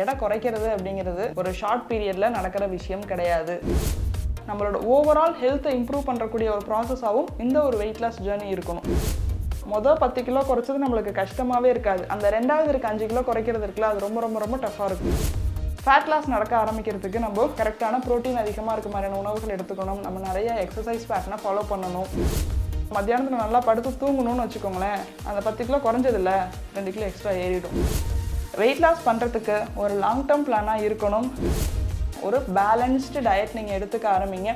எடை குறைக்கிறது அப்படிங்கிறது ஒரு ஷார்ட் பீரியடில் நடக்கிற விஷயம் கிடையாது. நம்மளோட ஓவரால் ஹெல்த்தை இம்ப்ரூவ் பண்ணுறக்கூடிய ஒரு ப்ராசஸாகவும் இந்த ஒரு வெயிட் லாஸ் ஜேர்னி இருக்கணும். மொதல் பத்து கிலோ குறைச்சது நம்மளுக்கு கஷ்டமாகவே இருக்காது. அந்த ரெண்டாவது இருக்க அஞ்சு கிலோ குறைக்கிறது இருக்குல்ல அது ரொம்ப ரொம்ப ரொம்ப டஃப்பாக இருக்கும். ஃபேட் லாஸ் நடக்க ஆரம்பிக்கிறதுக்கு நம்ம கரெக்டான ப்ரோட்டீன் அதிகமாக இருக்க மாதிரியான உணவுகள் எடுத்துக்கணும். நம்ம நிறைய எக்ஸசைஸ் பேட்டர்னை ஃபாலோ பண்ணணும். மத்தியானத்தில் நல்லா படுத்து தூங்கணும்னு வச்சுக்கோங்களேன் அந்த பத்து கிலோ குறைஞ்சதில்ல ரெண்டு கிலோ எக்ஸ்ட்ரா ஏறிடும். வெயிட் லாஸ் பண்ணுறதுக்கு ஒரு லாங் டேர்ம் பிளானாக இருக்கணும். ஒரு பேலன்ஸ்டு டயட் நீங்கள் எடுத்துக்க ஆரம்பிங்க.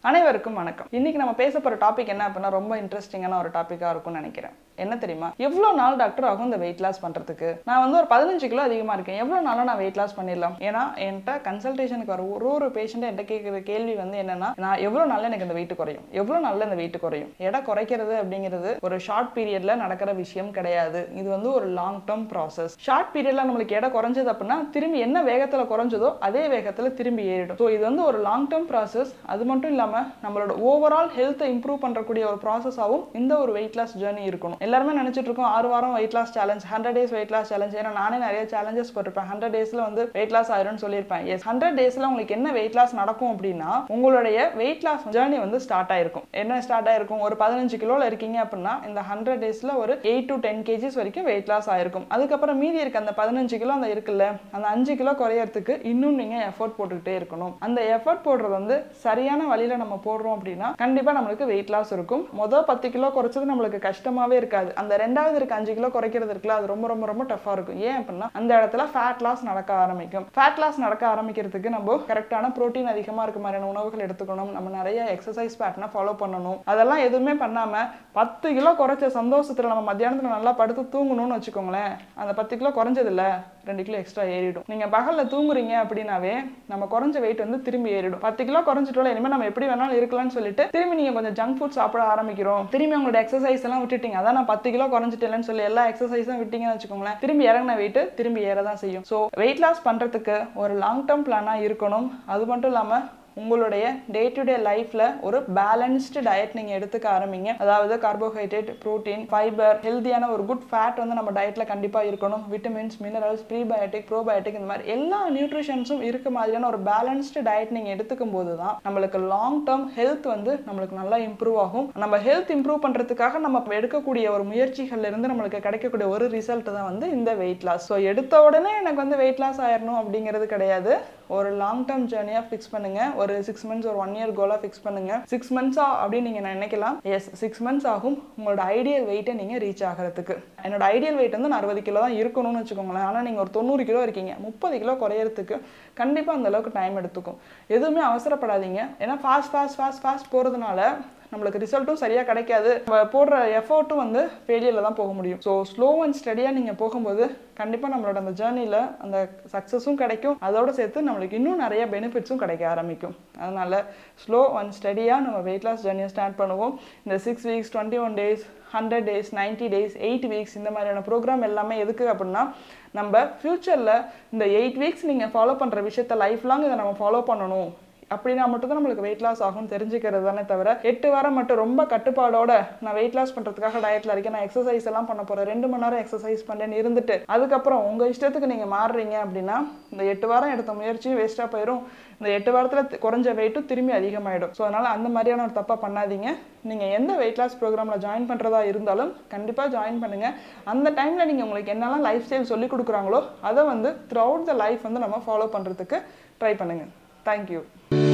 அனைவருக்கும் வணக்கம். இன்றைக்கி நம்ம பேச போகிற டாபிக் என்ன அப்படின்னா ரொம்ப இன்ட்ரெஸ்டிங்கான ஒரு டாப்பிக்காக இருக்கும்னு நினைக்கிறேன். என்ன தெரியுமா? எவ்வளோ நாள் டாக்டர் ஆகும் இந்த வெயிட் லாஸ் பண்ணுறதுக்கு நான் வந்து ஒரு பதினஞ்சு கிலோ அதிகமாக இருக்கேன். எவ்வளோ நாளாக நான் வெயிட் லாஸ் பண்ணிடலாம்? ஏன்னா என்கிட்ட கன்சல்டேஷனுக்கு வர ஒரு ஒரு பேஷண்ட்டை என்கிட்ட கேட்குற கேள்வி வந்து என்னன்னா நான் எவ்வளோ நாளில் எனக்கு இந்த வெயிட் குறையும்? எவ்வளோ நாளில் இந்த வெயிட் குறையும்? எடை குறைக்கிறது அப்படிங்கிறது ஒரு ஷார்ட் பீரியடில் நடக்கிற விஷயம் கிடையாது. இது வந்து ஒரு லாங் டேர்ம் ப்ராசஸ் ஷார்ட் பீரியடில் நம்மளுக்கு எடை குறைஞ்சது அப்படின்னா திரும்பி என்ன வேகத்தில் குறைஞ்சதோ அதே வேகத்தில் திரும்பி ஏறிடும். ஸோ இது வந்து ஒரு லாங் டேர்ம் ப்ராசஸ் அது மட்டும் இல்லாமல் நம்மளோட ஓவரால் ஹெல்த்தை இம்ப்ரூவ் பண்ணுறக்கூடிய ஒரு ப்ராசஸாகவும் இந்த ஒரு வெயிட் லாஸ் ஜேர்னி இருக்கணும். எல்லாருமே நினைச்சிட்டு இருக்கோம் ஆறு வாரம் weight loss challenge hundred days weight loss challenge ஏன்னா நானே நிறைய சேலஞ்சஸ் போட்டிருப்பேன். ஹண்ட்ரட் டேஸ்ல வந்து வெயிட் லாஸ் ஆயிரும்னு சொல்லியிருப்பேன். எஸ் ஹண்ட்ரட் டேஸ்ல உங்களுக்கு என்ன வெயிட் லாஸ் நடக்கும் அப்படின்னா உங்களுடைய வெயிட் லாஸ் ஜேர்னி வந்து ஸ்டார்ட் ஆயிருக்கும். என்ன ஸ்டார்ட் ஆயிருக்கும்? ஒரு பதினஞ்சு கிலோல இருக்கீங்க அப்படின்னா இந்த ஹண்ட்ரட் டேஸ்ல ஒரு எயிட் டு டென் கேஜிஸ் வரைக்கும் வெயிட் லாஸ் ஆயிருக்கும். அதுக்கப்புறம் மீதி இருக்க அந்த பதினஞ்சு கிலோ அந்த இருக்குல்ல அந்த அஞ்சு கிலோ குறையறதுக்கு இன்னும் நீங்க எஃபோர்ட் போட்டுக்கிட்டே இருக்கணும். அந்த எஃபோர்ட் போடுறது வந்து சரியான வழியில நம்ம போடுறோம் அப்படின்னா கண்டிப்பா நம்மளுக்கு வெயிட் லாஸ் இருக்கும். மொதல் பத்து கிலோ குறைச்சது நம்மளுக்கு கஷ்டமாவே இருக்காது. அந்த ரெண்டாவது இருக்க அஞ்சு கிலோ குறைக்கிறது இருக்குல்ல அது ரொம்ப ரொம்ப ரொம்ப டஃபா இருக்கும். ஏன் அப்படின்னா அந்த இடத்துல ஃபேட் லாஸ் நடக்க ஆரம்பிக்கும். ஃபேட் லாஸ் நடக்க ஆரம்பிக்கிறதுக்கு நம்ம கரெக்டான ப்ரோட்டீன் அதிகமா இருக்க மாதிரியான உணவுகள் எடுத்துக்கணும். நம்ம நிறைய எக்ஸசைஸ் பேட்டர்னை ஃபாலோ பண்ணணும். அதெல்லாம் எதுவுமே பண்ணாம பத்து கிலோ குறைச்ச சந்தோஷத்துல நம்ம மத்தியானத்துல நல்லா படுத்து தூங்கணும்னு வச்சுக்கோங்களேன் அந்த பத்து கிலோ குறைஞ்சது இல்ல ரெண்டு கிலோ எக்ஸ்ட்ரா ஏறிடும். நீங்க பகல்ல தூங்குறீங்க அப்படின்னாவே நம்ம குறைஞ்ச வெயிட் வந்து திரும்பி ஏறிடும். பத்து கிலோ குறைஞ்சிட்டோம் இனிமேல் நம்ம எப்படி வேணாலும் இருக்கலாம்னு சொல்லிட்டு திரும்பி நீங்க கொஞ்சம் ஜங்க் ஃபுட் சாப்பிட ஆரம்பிக்கிறோம். திரும்பி உங்களோட எக்ஸசைஸ் எல்லாம் விட்டுட்டீங்க. அதான் நான் பத்து கிலோ குறைஞ்சிட்டேன்னு சொல்லி எல்லா எக்ஸசைஸும் விட்டீங்கன்னு வச்சுக்கோங்களேன் திரும்பி இறங்கின வெயிட் திரும்பி ஏற தான் செய்யும். ஸோ வெயிட் லாஸ் பண்றதுக்கு ஒரு லாங் டேர்ம் பிளானா இருக்கணும். அது மட்டும் இல்லாம உங்களுடைய டே டு டே லைஃப்ல ஒரு பேலன்ஸ்டு டயட் நீங்க எடுத்துக்க ஆரம்பிங்க. அதாவது கார்போஹைட்ரேட் புரோட்டீன் ஃபைபர் ஹெல்த்தியான ஒரு குட் ஃபேட் வந்து நம்ம டயட்ல கண்டிப்பா இருக்கணும். விட்டமின்ஸ் மினரல்ஸ் ப்ரீபயோட்டிக் ப்ரோபயோட்டிக் இந்த மாதிரி எல்லா நியூட்ரிஷன்ஸும் இருக்க மாதிரியான ஒரு பேலன்ஸ்டு டயட் நீங்க எடுத்துக்கும் போது தான் நம்மளுக்கு லாங் டேர்ம் ஹெல்த் வந்து நம்மளுக்கு நல்லா இம்ப்ரூவ் ஆகும். நம்ம ஹெல்த் இம்ப்ரூவ் பண்றதுக்காக நம்ம எடுக்கக்கூடிய ஒரு முயற்சிகள்ல இருந்து நம்மளுக்கு கிடைக்கக்கூடிய ஒரு ரிசல்ட் தான் வந்து இந்த வெயிட் லாஸ் ஸோ எடுத்த உடனே எனக்கு வந்து வெயிட் லாஸ் ஆயிடணும் அப்படிங்கிறது கிடையாது. ஒரு லாங் டேர்ம் ஜேர்னியாக ஃபிக்ஸ் பண்ணுங்க. ஒரு ஒரு சிக்ஸ் மந்த்ஸ் ஒரு ஒன் இயர் கோலாக ஃபிக்ஸ் பண்ணுங்க. சிக்ஸ் மந்த்ஸா அப்படின்னு நீங்கள் நினைக்கலாம். எஸ் சிக்ஸ் மந்த்ஸ் ஆகும் உங்களோட ஐடியல் வெயிட்டை நீங்கள் ரீச் ஆகிறதுக்கு. என்னோட ஐடியல் வெயிட் வந்து நான் அறுபது கிலோ தான் இருக்கணும்னு வச்சுக்கோங்களேன். ஆனால் நீங்கள் ஒரு தொண்ணூறு கிலோ இருக்கீங்க. முப்பது கிலோ குறையிறதுக்கு கண்டிப்பாக அந்த அளவுக்கு டைம் எடுத்துக்கும். எதுவுமே அவசரப்படாதீங்க. ஏன்னா ஃபாஸ்ட் ஃபாஸ்ட் ஃபாஸ்ட் ஃபாஸ்ட் போகிறதுனால நம்மளுக்கு ரிசல்ட்டும் சரியாக கிடைக்காது. நம்ம போடுற எஃபர்ட்டும் வந்து ஃபெயிலியரில் தான் போக முடியும். ஸோ ஸ்லோ அண்ட் ஸ்டடியாக நீங்கள் போகும்போது கண்டிப்பாக நம்மளோட அந்த ஜேர்னியில் அந்த சக்ஸஸும் கிடைக்கும். அதோட சேர்த்து நம்மளுக்கு இன்னும் நிறைய பெனிஃபிட்ஸும் கிடைக்க ஆரம்பிக்கும். அதனால் ஸ்லோ அண்ட் ஸ்டடியாக நம்ம வெயிட் லாஸ் ஜேர்னியை ஸ்டார்ட் பண்ணுவோம். இந்த six weeks twenty one days hundred days ninety days eight weeks இந்த மாதிரியான ப்ரோக்ராம் எல்லாமே எதுக்கு அப்படின்னா நம்ம ஃப்யூச்சரில் இந்த எயிட் வீக்ஸ் நீங்கள் ஃபாலோ பண்ணுற விஷயத்த லைஃப் லாங் இதை நம்ம ஃபாலோ பண்ணணும். அப்படின்னா மட்டும் தான் நம்மளுக்கு வெயிட் லாஸ் ஆகும்னு தெரிஞ்சுக்கிறது தானே தவிர எட்டு வாரம் மட்டும் ரொம்ப கட்டுப்பாடோட நான் வெயிட் லாஸ் பண்ணுறதுக்காக டயட்டில் இருக்கேன். நான் எக்ஸசைஸ் எல்லாம் பண்ண போகிறேன் ரெண்டு மணி நேரம் எக்ஸசைஸ் பண்ணேன்னு இருந்துட்டு அதுக்கப்புறம் உங்கள் இஷ்டத்துக்கு நீங்கள் மாறுறீங்க அப்படின்னா இந்த எட்டு வாரம் எடுத்த முயற்சியும் வேஸ்ட்டாக போயிடும் இந்த எட்டு வாரத்தில் குறைஞ்ச வெயிட்டும் திரும்பி அதிகமாகிடும் ஸோ அதனால் அந்த மாதிரியான ஒரு தப்பாக பண்ணாதீங்க. நீங்கள் எந்த வெயிட் லாஸ் ப்ரோக்ராமில் ஜாயின் பண்ணுறதா இருந்தாலும் கண்டிப்பாக ஜாயின் பண்ணுங்கள் அந்த டைமில் நீங்கள் உங்களுக்கு என்னெல்லாம் லைஃப் ஸ்டைல் சொல்லி கொடுக்குறாங்களோ அதை வந்து த்ரூ அவுட் த லைஃப் வந்து நம்ம ஃபாலோ பண்ணுறதுக்கு ட்ரை பண்ணுங்கள் Thank you.